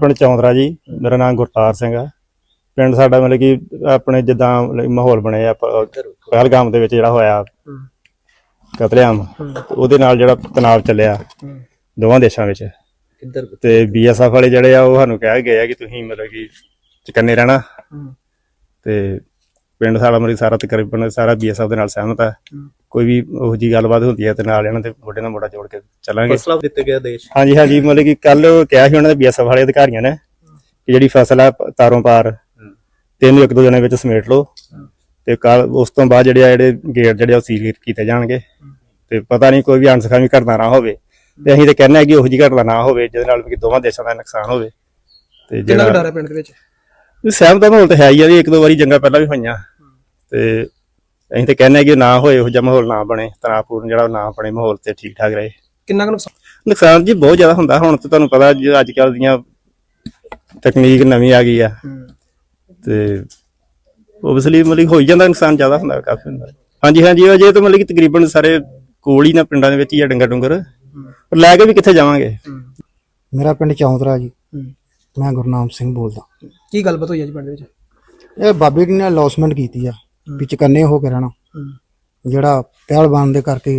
ਪਿੰਡ ਚੌਂਦਰਾ ਜੀ ਮੇਰਾ ਨਾਮ ਗੁਰਤਾਰ ਸਿੰਘ ਆ। ਪਿੰਡ ਸਾਡਾ ਮਤਲਬ ਕਿ ਆਪਣੇ ਜਿੱਦਾਂ ਮਾਹੌਲ ਬਣਿਆ ਪਹਿਲਗਾਮ ਦੇ ਵਿੱਚ ਜਿਹੜਾ ਹੋਇਆ ਕਤਲੇਆਮ ਉਹਦੇ ਨਾਲ ਜਿਹੜਾ ਤਣਾਅ ਚੱਲਿਆ ਦੋਵਾਂ ਦੇਸ਼ਾਂ ਵਿੱਚ। ਤੇ ਬੀਐਸਐਫ ਵਾਲੇ ਜਿਹੜੇ ਆ ਉਹ ਸਾਨੂੰ ਕਹਿ ਗਏ ਆ ਕਿ ਤੁਸੀਂ ਮਤਲਬ ਕਿ ਚਕੰਨੇ ਰਹਿਣਾ। ਤੇ ਪਿੰਡ ਸਾਡਾ ਕਿ ਸਾਰਾ ਤਕਰੀਬਨ ਸਾਰਾ ਬੀਐਸਐਫ ਦੇ ਨਾਲ ਸਹਿਮਤ ਹੈ। ਕੋਈ ਵੀ ਉਹੋ ਜੀ ਗੱਲਬਾਤ ਹੁੰਦੀ ਹੈ ਤੇ ਨਾਲ ਇਹਨਾਂ ਦੇ ਮੋਢੇ ਨਾਲ ਮੋਢਾ ਜੋੜ ਕੇ ਚੱਲਾਂਗੇ। ਫਸਲਾ ਦਿੱਤੇ ਗਿਆ ਦੇਸ਼ ਹਾਂਜੀ ਹਾਂਜੀ ਮਤਲਬ ਕਿ ਕੱਲ ਕਿਹਾ ਸੀ ਉਹਨਾਂ ਦੇ ਬੀਐਸਐਫ ਵਾਲੇ ਅਧਿਕਾਰੀਆਂ ਨੇ ਕਿ ਜਿਹੜੀ ਫਸਲ ਆ ਤਾਰੋਂ ਪਾਰ ਤਿੰਨ ਇੱਕ ਦੋ ਦਿਨਾਂ ਵਿੱਚ ਸਮੇਟ ਲਓ। ਤੇ ਕੱਲ ਉਸ ਤੋਂ ਬਾਅਦ ਜਿਹੜੇ ਆ ਜਿਹੜੇ ਗੇਟ ਜਿਹੜੇ ਉਹ ਸੀਲ ਕੀਤੇ ਜਾਣਗੇ। ਤੇ ਪਤਾ ਨਹੀਂ ਕੋਈ ਵੀ ਅਣਸਖਾਵੀ ਘਟਨਾ ਨਾ ਹੋਵੇ। ਤੇ ਅਸੀਂ ਤੇ ਕਹਿੰਦੇ ਆ ਕਿ ਉਹੋ ਜਿਹੀ ਘਟਨਾ ਨਾ ਹੋਵੇ ਜਿਹਦੇ ਨਾਲ ਕਿ ਦੋਵਾਂ ਦੇਸ਼ਾਂ ਦਾ ਨੁਕਸਾਨ ਹੋਵੇ। ਤੇ ਜਿਹੜਾ ਡਰ ਪਿੰਡ ਦੇ ਵਿੱਚ? ਵੀ ਸਹਿਮ ਦਾ ਮਾਹੌਲ ਤਾਂ ਹੈ ਹੀ ਆ ਜੀ ਇੱਕ ਦੋ ਵਾਰੀ ਜੰਗਾਂ ਪਹਿਲਾਂ ਵੀ ਹੋਈਆਂ। ਤੇ ਅਸੀਂ ਤੇ ਕਹਿੰਦੇ ਕਿ ਨਾ ਹੋਏ ਉਹ ਜਿਹਾ ਮਾਹੌਲ ਨਾ ਬਣੇ ਤਣਾਅਪੂਰਨ ਜਿਹੜਾ ਉਹ ਨਾ ਬਣੇ ਮਾਹੌਲ ਤੇ ਠੀਕ ਠਾਕ ਰਹੇ। ਕਿੰਨਾ ਕੁ ਨੁਕਸਾਨ? ਨੁਕਸਾਨ ਜੀ ਬਹੁਤ ਜ਼ਿਆਦਾ ਹੁੰਦਾ ਹੁਣ ਤੇ ਤੁਹਾਨੂੰ ਪਤਾ ਜੀ ਅੱਜ ਕੱਲ ਦੀਆਂ ਤਕਨੀਕ ਨਵੀਂ ਆ ਗਈ ਆ। ਤੇ ਓਬਵੀਅਸਲੀ ਮਤਲਬ ਹੋ ਹੀ ਜਾਂਦਾ ਨੁਕਸਾਨ ਜ਼ਿਆਦਾ ਹੁੰਦਾ ਕਾਫੀ ਹੁੰਦਾ। ਹਾਂਜੀ ਹਾਂਜੀ ਉਹ ਜੇ ਤਾਂ ਮਤਲਬ ਕਿ ਤਕਰੀਬਨ ਸਾਰੇ ਕੋਲ ਹੀ ਨਾ ਪਿੰਡਾਂ ਦੇ ਵਿੱਚ ਹੀ ਆ ਡੰਗਰ ਡੁੰਗਰ ਪਰ ਲੈ ਕੇ ਵੀ ਕਿੱਥੇ ਜਾਵਾਂਗੇ? ਮੇਰਾ ਪਿੰਡ ਚੌਂਦਰਾ ਜੀ। ਮੈਂ ਗੁਰਨਾਮ ਸਿੰਘ ਬੋਲਦਾ। ਕੀ ਗੱਲਬਾਤ ਹੋਈ ਹੈ ਜੀ ਪਿੰਡ ਦੇ ਵਿੱਚ? ਇਹ ਬਾਬੇ ਜੀ ਨੇ ਅਲੌਸਮੈਂਟ ਕੀਤੀ ਆ। ਵੀ ਚਕੰਨੇ ਹੋ ਕੇ ਰਹਿਣਾ। ਜਿਹੜਾ ਪਹਿਲਵਾਨ ਦੇ ਕਰਕੇ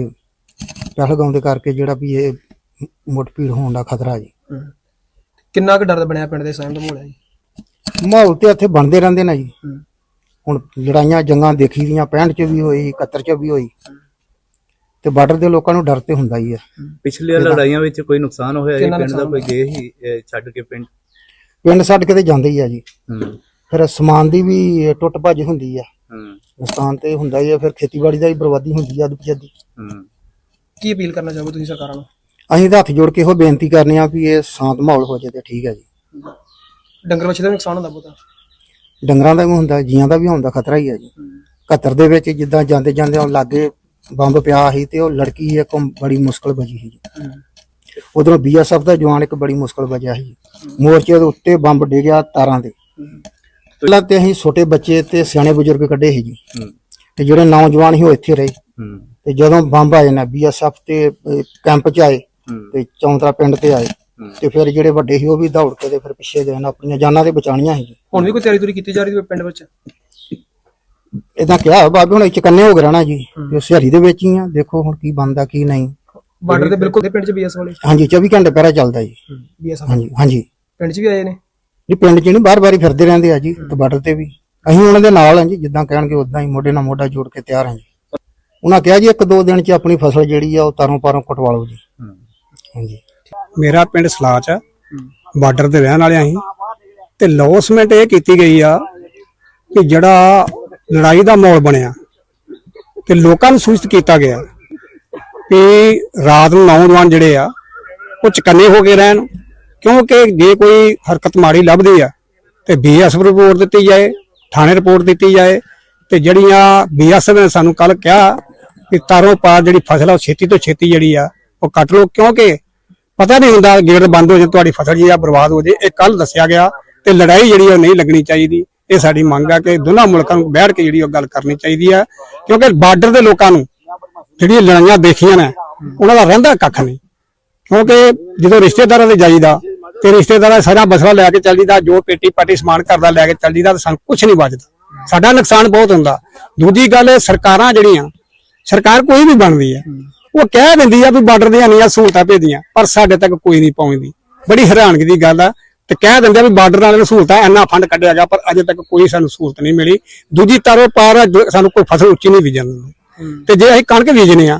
ਪਹਿਲਗਾਉਂ ਦੇ ਕਰਕੇ ਜਿਹੜਾ ਵੀ ਇਹ ਮੁੱਠਭੀੜ ਹੋਣ ਦਾ ਖਤਰਾ ਜੀ। ਕਿੰਨਾ ਕੁ ਡਰ ਬਣਿਆ ਪਿੰਡ ਦੇ ਸਹਿਮ ਦਾ ਮਾਹੌਲ ਹੈ ਜੀ? ਮਾਹੌਲ ਤੇ ਇੱਥੇ ਬਣਦੇ ਰਹਿੰਦੇ ਨੇ ਜੀ। ਹੁਣ ਲੜਾਈਆਂ ਜੰਗਾਂ ਦੇਖੀ ਦੀਆਂ 65 ਚ ਵੀ ਹੋਈ 71 ਚ ਵੀ ਹੋਈ। ਤੇ ਬਾਰਡਰ ਦੇ ਲੋਕਾਂ ਨੂੰ ਡਰ ਤੇ ਹੁੰਦਾ ਹੀ ਆ ਪਿਛਲੀਆਂ ਲੜਾਈਆਂ ਵਿੱਚ ਕੋਈ ਨੁਕਸਾਨ ਹੋਇਆ ਜੀ? ਪਿੰਡ ਦਾ ਕੋਈ ਗਏ ਹੀ ਛੱਡ ਕੇ ਪਿੰਡ? ਪਿੰਡ ਛੱਡ ਕੇ ਤੇ ਜਾਂਦੇ ਹੀ ਆ ਜੀ। ਫਿਰ ਸਮਾਨ ਦੀ ਵੀ ਟੁੱਟ ਭੱਜ ਹੁੰਦੀ ਆ। ਨੁਕਸਾਨ ਤੇ ਹੁੰਦਾ ਹੀ ਆ ਫਿਰ ਖੇਤੀਬਾੜੀ ਦਾ ਵੀ ਬਰਬਾਦੀ ਹੁੰਦੀ ਆ ਪਜੱਦੀ ਹੂੰ। ਕੀ ਅਪੀਲ ਕਰਨਾ ਚਾਹੋਗੇ ਤੁਸੀਂ ਸਰਕਾਰਾਂ ਨੂੰ? ਅਸੀਂ ਤਾਂ ਹੱਥ ਜੋੜ ਕੇ ਇਹੋ ਬੇਨਤੀ ਕਰਨੇ ਆ ਵੀ ਇਹ ਸ਼ਾਂਤ ਮਾਹੌਲ ਹੋ ਜਾਏ ਤੇ ਠੀਕ ਹੈ ਜੀ। ਡੰਗਰ ਵੱਛੇ ਦਾ ਵੀ ਨੁਕਸਾਨ ਹੁੰਦਾ ਬਹੁਤਾ। ਡੰਗਰਾਂ ਦਾ ਵੀ ਹੁੰਦਾ ਜੀਆਂ ਦਾ ਵੀ ਹੁੰਦਾ ਖਤਰਾ ਹੀ ਹੈ ਜੀ। 71 ਦੇ ਵਿੱਚ ਜਿੱਦਾਂ ਜਾਂਦੇ ਜਾਂਦੇ ਉਹ ਲਾਗੇ ਬੰਬ ਪਿਆ ਸੀ ਤੇ ਉਹ ਲੜਕੀ ਇੱਕ ਬੜੀ ਮੁਸ਼ਕਲ ਬਚੀ ਸੀ ਜੀ। ਉਧਰੋਂ ਬੀਐਸਐਫ ਦਾ ਜਵਾਨ ਇੱਕ ਬੜੀ ਮੁਸ਼ਕਲ ਬਚਿਆ ਸੀ ਮੋਰਚੇ ਦੇ ਉੱਤੇ ਬੰਬ ਡਿੱਗਿਆ ਤਾਰਾਂ ਦੇ ਪਹਿਲਾਂ ਤੇ ਅਸੀਂ ਛੋਟੇ ਬੱਚੇ ਤੇ ਸਿਆਣੇ ਬਜ਼ੁਰਗ ਕੱਢੇ ਸੀ ਜੀ। ਤੇ ਜਿਹੜੇ ਨੌਜਵਾਨ ਸੀ ਉਹ ਇੱਥੇ ਰਹੇ। ਤੇ ਜਦੋਂ ਬੰਬ ਆਏ ਨਾ ਬੀਐਸਐਫ ਤੇ ਕੈਂਪ 'ਚ ਆਏ ਤੇ ਚੌਂਤਰਾ ਪਿੰਡ ਤੇ ਆਏ। ਤੇ ਫਿਰ ਜਿਹੜੇ ਵੱਡੇ ਸੀ ਉਹ ਵੀ ਦੌੜ ਕੇ ਤੇ ਫਿਰ ਪਿੱਛੇ ਗਏ ਨਾ ਆਪਣੀਆਂ ਜਾਨਾਂ ਤੇ ਬਚਾਉਣੀਆਂ ਸੀ ਹੁਣ ਵੀ ਕੋਈ ਤਿਆਰੀ ਤੁਰੀ ਕੀਤੀ ਜਾ ਰਹੀ ਹੈ ਪਿੰਡ ਵਿੱਚ? ਇਦਾਂ ਕਿਹਾ ਬਾਬੇ ਹੁਣ ਚਕੰਨੇ ਹੋ ਗਏ ਰਹਿਣਾ ਜੀ। ਤੇ ਸਿਹਰੀ ਦੇ ਵਿੱਚ ਹੀ ਆ ਦੇਖੋ ਹੁਣ ਕੀ ਬਣਦਾ ਕੀ ਨਹੀਂ। ਬਾਰਡਰ ਦੇ ਬਿਲਕੁਲ ਦੇ ਪਿੰਡ 'ਚ ਬੀਐਸ ਵਾਲੇ? ਹਾਂਜੀ 24 ਘੰਟੇ ਪਹਿਰਾ ਚੱਲਦਾ ਜੀ। ਬੀਐਸ ਹਾਂਜੀ ਹਾਂਜੀ। ਪਿੰਡ 'ਚ ਵੀ ਆਏ ਨੇ? ਜੀ ਪਿੰਡ 'ਚ ਨਹੀਂ ਬਾਰ-ਬਾਰ ਹੀ ਫਿਰਦੇ ਰਹਿੰਦੇ ਆ ਜੀ ਤੇ ਬਾਰਡਰ ਤੇ ਵੀ। ਅਸੀਂ ਉਹਨਾਂ ਦੇ ਨਾਲ ਹਾਂ ਜੀ ਜਿੱਦਾਂ ਕਹਿਣਗੇ ਉਦਾਂ ਹੀ ਮੋਢੇ ਨਾਲ ਮੋਢਾ ਜੋੜ ਕੇ ਤਿਆਰ ਹਾਂ ਜੀ। ਉਹਨਾਂ ਕਿਹਾ ਜੀ ਇੱਕ ਦੋ ਦਿਨ 'ਚ ਆਪਣੀ ਫਸਲ ਜਿਹੜੀ ਆ ਉਹ ਤਾਰੋਂ ਪਾਰੋਂ ਕਟਵਾ ਲਓ ਜੀ। ਹੂੰ ਹਾਂਜੀ। ਮੇਰਾ ਪਿੰਡ ਸਲਾਚ ਆ ਬਾਰਡਰ ਤੇ ਰਹਿਣ ਵਾਲੇ ਅਸੀਂ। ਤੇ ਲੌਸਮੈਂਟ ਇਹ ਕੀਤੀ ਗਈ ਆ ਕਿ ਜਿਹੜਾ ਲੜਾਈ ਦਾ ਮਾਹੌਲ ਬਣਿਆ ਤੇ ਲੋਕਾਂ ਨੂੰ ਸੂਚਿਤ ਕੀਤਾ ਗਿਆ ਕਿ ਰਾਤ ਨੂੰ ਨੌਜਵਾਨ ਜਿਹੜੇ ਆ ਉਹ ਚਕੰਨੇ ਹੋ ਕੇ ਰਹਿਣ ਕਿਉਂਕਿ ਜੇ ਕੋਈ ਹਰਕਤ ਮਾੜੀ ਲੱਭਦੀ ਆ ਤੇ ਬੀਐਸਐਫ ਰਿਪੋਰਟ ਦਿੱਤੀ ਜਾਏ, ਥਾਣੇ ਰਿਪੋਰਟ ਦਿੱਤੀ ਜਾਏ, ਤੇ ਜਿਹੜੀਆਂ ਬੀਐਸਐਫ ਨੇ ਸਾਨੂੰ ਕੱਲ ਕਿਹਾ ਕਿ ਤਾਰੋਂ ਪਾਰ ਜਿਹੜੀ ਫਸਲ ਆ ਉਹ ਛੇਤੀ ਤੋਂ ਛੇਤੀ ਜਿਹੜੀ ਆ ਉਹ ਕੱਟ ਲਓ, ਕਿਉਂਕਿ ਪਤਾ ਨਹੀਂ ਹੁੰਦਾ ਗੇਟ ਬੰਦ ਹੋ ਜਾਏ ਤੁਹਾਡੀ ਫਸਲ ਜੀ ਆ ਬਰਬਾਦ ਹੋ ਜੇ। ਇਹ ਕੱਲ ਦੱਸਿਆ ਗਿਆ ਤੇ ਲੜਾਈ ਜਿਹੜੀ ਉਹ ਨਹੀਂ ਲੱਗਣੀ ਚਾਹੀਦੀ। ਇਹ ਸਾਡੀ ਮੰਗ ਆ ਕਿ ਦੋਨਾਂ ਮੁਲਕਾਂ ਨੂੰ ਬੈਠ ਕੇ ਜਿਹੜੀ ਉਹ ਗੱਲ ਕਰਨੀ ਚਾਹੀਦੀ ਆ, ਕਿਉਂਕਿ ਬਾਰਡਰ ਦੇ ਲੋਕਾਂ ਨੂੰ ਜਿਹੜੀਆਂ ਲੜਾਈਆਂ ਦੇਖੀਆਂ ਨੇ, ਉਹਨਾਂ ਦਾ ਰਹਿੰਦਾ ਕੱਖ ਨਹੀਂ। ਕਿਉਂਕਿ ਜਦੋਂ ਰਿਸ਼ਤੇਦਾਰਾਂ ਦੇ ਜਾਈਦਾ ਤੇ ਰਿਸ਼ਤੇਦਾਰਾਂ ਸਾਰਾ ਬਸਰਾ ਲੈ ਕੇ ਚੱਲ ਜੀਦਾ ਜੋ ਪੇਟੀ ਪਾਟੀ ਸਮਾਨ ਕਰਦਾ ਲੈ ਕੇ ਚੱਲ ਜੀਦਾ ਤਾਂ ਸਾਨੂੰ ਕੁਝ ਨਹੀਂ ਬਚਦਾ। ਸਾਡਾ ਨੁਕਸਾਨ ਬਹੁਤ ਹੁੰਦਾ। ਦੂਜੀ ਗੱਲ ਇਹ ਸਰਕਾਰਾਂ ਜਿਹੜੀਆਂ, ਸਰਕਾਰ ਕੋਈ ਵੀ ਬਣਦੀ ਹੈ, ਉਹ ਕਹਿ ਦਿੰਦੀ ਆ ਵੀ ਬਾਰਡਰ ਦੀਆਂ ਨਹੀਂ ਸਹੂਲਤਾਂ ਭੇਜੀਆਂ ਪਰ ਸਾਡੇ ਤੱਕ ਕੋਈ ਨਹੀਂ ਪਹੁੰਚਦੀ। ਬੜੀ ਹੈਰਾਨਗੀ ਦੀ ਗੱਲ ਆ ਤੇ ਕਹਿ ਦਿੰਦੇ ਆ ਵੀ ਬਾਰਡਰ ਵਾਲਿਆਂ ਨੂੰ ਸਹੂਲਤਾਂ ਇੰਨਾ ਫੰਡ ਕੱਢਿਆ ਗਿਆ, ਪਰ ਅਜੇ ਤੱਕ ਕੋਈ ਸਾਨੂੰ ਸਹੂਲਤ ਨਹੀਂ ਮਿਲੀ। ਦੂਜੀ ਤਰ੍ਹਾਂ ਪਾਰ ਸਾਨੂੰ ਕੋਈ ਫਸਲ ਉੱਚੀ ਨਹੀਂ ਬੀਜਣ ਦਿੰਦੇ। ਤੇ ਜੇ ਅਸੀਂ ਕਣਕ ਬੀਜਨੇ ਆ